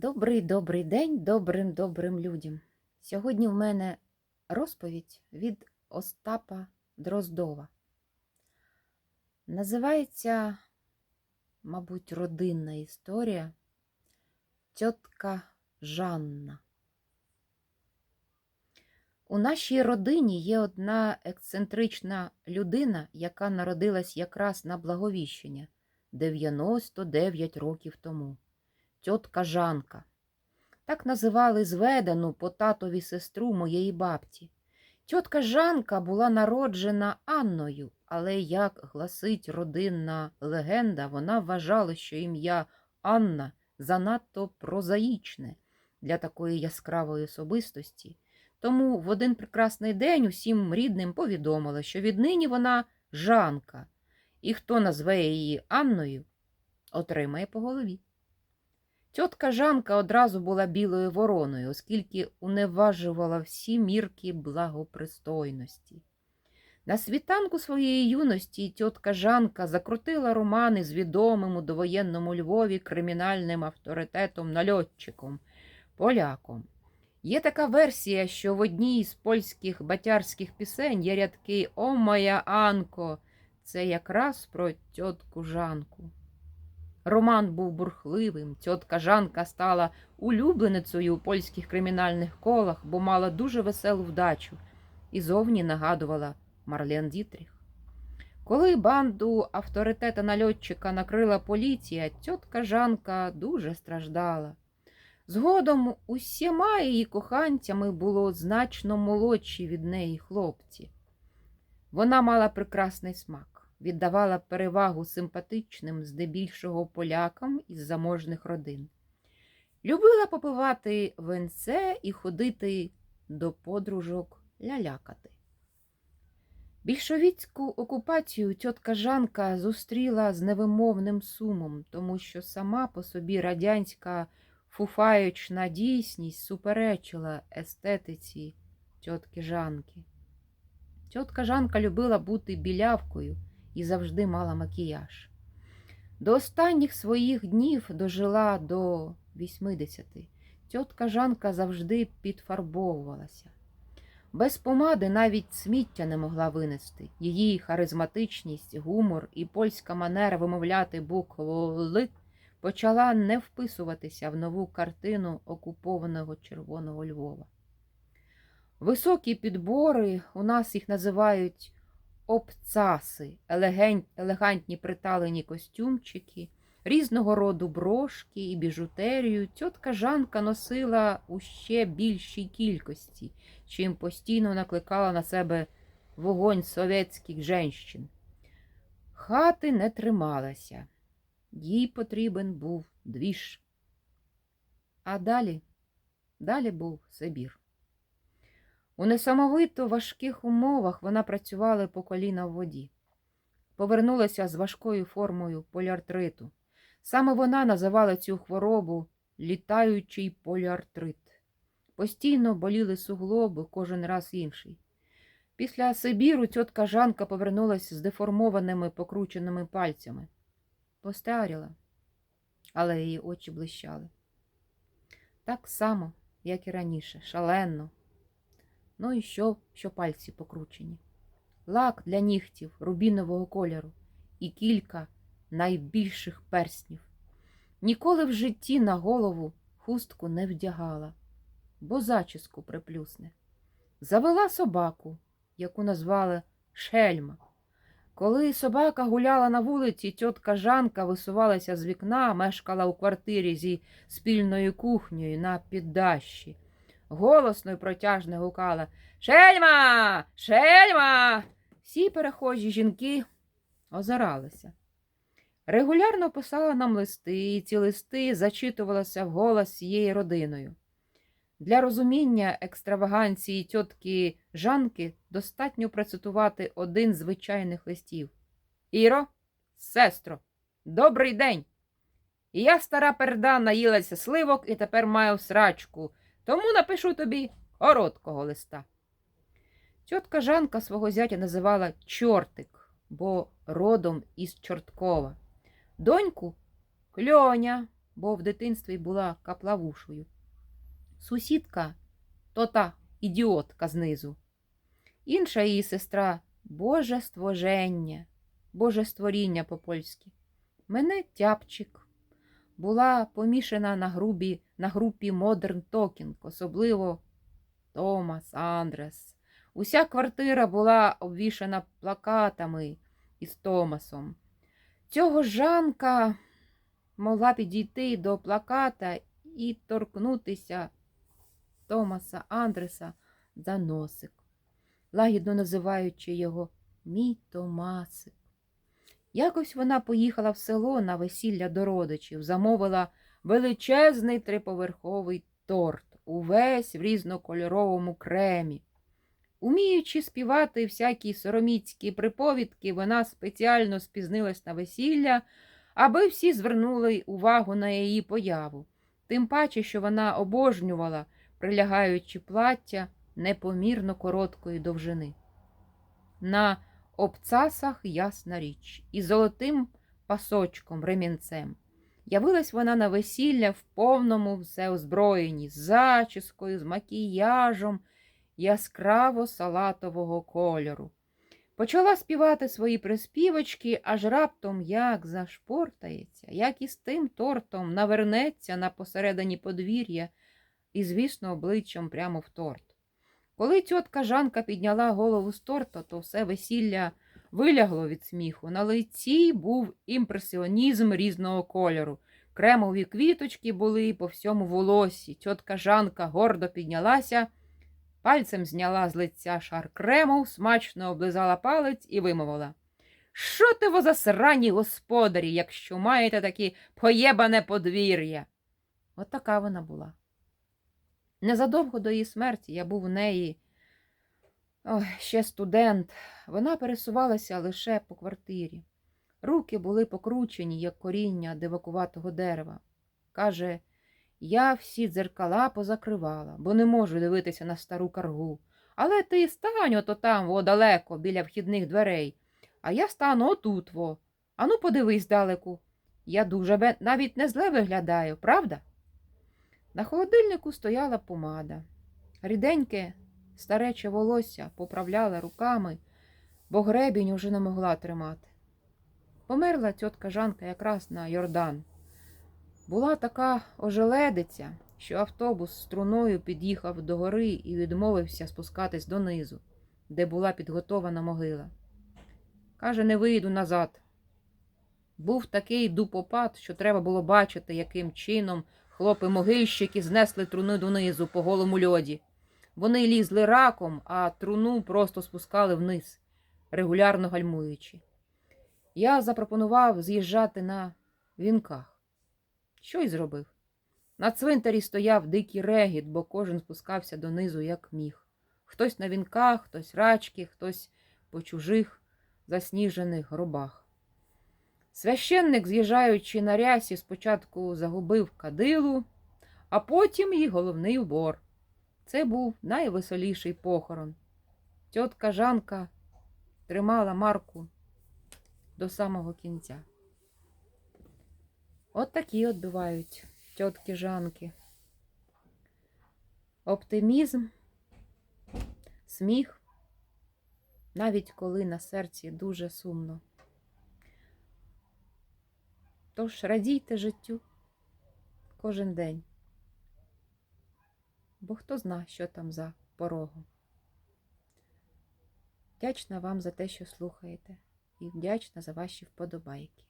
Добрий добрий день добрим добрим людям. Сьогодні в мене розповідь від Остапа Дроздова. Називається, мабуть, родинна історія Тьотка Жанна. У нашій родині є одна ексцентрична людина, яка народилась якраз на Благовіщення 99 років тому тьотка Жанка. Так називали зведену по татові сестру моєї бабці. Тьотка Жанка була народжена Анною, але, як гласить родинна легенда, вона вважала, що ім'я Анна занадто прозаїчне для такої яскравої особистості. Тому в один прекрасний день усім рідним повідомила, що віднині вона Жанка, і хто назве її Анною, отримає по голові. Тьотка Жанка одразу була білою вороною, оскільки уневажувала всі мірки благопристойності. На світанку своєї юності тьотка Жанка закрутила романи з відомим у довоєнному Львові кримінальним авторитетом нальотчиком, поляком. Є така версія, що в одній з польських батярських пісень є рядки О моя Анко. Це якраз про тьотку Жанку. Роман був бурхливим. Тьотка Жанка стала улюбленицею у польських кримінальних колах, бо мала дуже веселу вдачу і зовні нагадувала Марлен Дітріх. Коли банду авторитета нальотчика накрила поліція, тьотка Жанка дуже страждала. Згодом усіма її коханцями було значно молодші від неї хлопці. Вона мала прекрасний смак віддавала перевагу симпатичним, здебільшого полякам із заможних родин. Любила попивати венце і ходити до подружок лялякати. Більшовіцьку окупацію тітка Жанка зустріла з невимовним сумом, тому що сама по собі радянська фуфаючна дійсність суперечила естетиці тітки Жанки. Тітка Жанка любила бути білявкою і завжди мала макіяж. До останніх своїх днів дожила до 80. Тьотка Жанка завжди підфарбовувалася. Без помади навіть сміття не могла винести. Її харизматичність, гумор і польська манера вимовляти букву Л почала не вписуватися в нову картину окупованого Червоного Львова. Високі підбори, у нас їх називають обцаси, елегантні приталені костюмчики, різного роду брошки і біжутерію тьотка Жанка носила у ще більшій кількості, чим постійно накликала на себе вогонь совєтських женщин. Хати не трималася, їй потрібен був двіж. А далі, далі був Сибір. У несамовито важких умовах вона працювала по коліна в воді. Повернулася з важкою формою поліартриту. Саме вона називала цю хворобу літаючий поліартрит. Постійно боліли суглоби, кожен раз інший. Після Сибіру тітка Жанка повернулася з деформованими покрученими пальцями. Постаріла, але її очі блищали. Так само, як і раніше, шалено. Ну і що, що пальці покручені. Лак для нігтів рубінового кольору і кілька найбільших перснів. Ніколи в житті на голову хустку не вдягала, бо зачіску приплюсне. Завела собаку, яку назвали Шельма. Коли собака гуляла на вулиці, тітка Жанка висувалася з вікна, мешкала у квартирі зі спільною кухнею на піддащі голосно й протяжно гукала Шельма! Шельма! Всі перехожі жінки озиралися. Регулярно писала нам листи, і ці листи зачитувалися вголос цією родиною. Для розуміння екстраваганції тітки Жанки достатньо процитувати один з звичайних листів. Іро, сестро, добрий день! Я стара перда наїлася сливок і тепер маю срачку. Тому напишу тобі короткого листа. Тьотка Жанка свого зятя називала чортик, бо родом із Чорткова. Доньку кльоня, бо в дитинстві була каплавушою. Сусідка то та ідіотка знизу. Інша її сестра Боже ствоження, Боже створіння по-польськи. Мене тяпчик. Була помішана на, грубі, на групі Modern Talking, особливо Томас, Андрес. Уся квартира була обвішана плакатами із Томасом. Цього Жанка могла підійти до плаката і торкнутися Томаса Андреса за носик, лагідно називаючи його мій Томасик. Якось вона поїхала в село на весілля до родичів, замовила величезний триповерховий торт, увесь в різнокольоровому кремі. Уміючи співати всякі сороміцькі приповідки, вона спеціально спізнилась на весілля, аби всі звернули увагу на її появу, тим паче, що вона обожнювала, прилягаючи плаття непомірно короткої довжини. На обцасах ясна річ, і золотим пасочком, ремінцем. Явилась вона на весілля в повному всеозброєнні, з зачіскою, з макіяжем яскраво салатового кольору. Почала співати свої приспівочки, аж раптом як зашпортається, як із тим тортом навернеться на посередині подвір'я і, звісно, обличчям прямо в торт. Коли тітка Жанка підняла голову з торта, то все весілля вилягло від сміху. На лиці був імпресіонізм різного кольору. Кремові квіточки були по всьому волосі. Тітка Жанка гордо піднялася, пальцем зняла з лиця шар крему, смачно облизала палець і вимовила. Що ти во засрані господарі, якщо маєте такі поєбане подвір'я? От така вона була. Незадовго до її смерті я був у неї ой, ще студент. Вона пересувалася лише по квартирі. Руки були покручені, як коріння дивакуватого дерева. Каже, я всі дзеркала позакривала, бо не можу дивитися на стару каргу. Але ти стань ото там, во далеко, біля вхідних дверей, а я стану отут во. Ану, подивись далеку. Я дуже навіть не зле виглядаю, правда? На холодильнику стояла помада. Ріденьке, старече волосся поправляла руками, бо гребінь уже не могла тримати. Померла тітка Жанка якраз на Йордан. Була така ожеледиця, що автобус струною під'їхав до гори і відмовився спускатись донизу, де була підготована могила. Каже, не вийду назад. Був такий дупопад, що треба було бачити, яким чином хлопи-могильщики знесли труни донизу по голому льоді. Вони лізли раком, а труну просто спускали вниз, регулярно гальмуючи. Я запропонував з'їжджати на вінках. Що й зробив? На цвинтарі стояв дикий регіт, бо кожен спускався донизу, як міг. Хтось на вінках, хтось рачки, хтось по чужих засніжених гробах. Священник, з'їжджаючи на рясі, спочатку загубив кадилу, а потім і головний убор. Це був найвеселіший похорон. Тітка Жанка тримала Марку до самого кінця. От такі от бувають тітки Жанки. Оптимізм, сміх, навіть коли на серці дуже сумно. Тож радійте життю кожен день, бо хто зна, що там за порогом. Вдячна вам за те, що слухаєте, і вдячна за ваші вподобайки.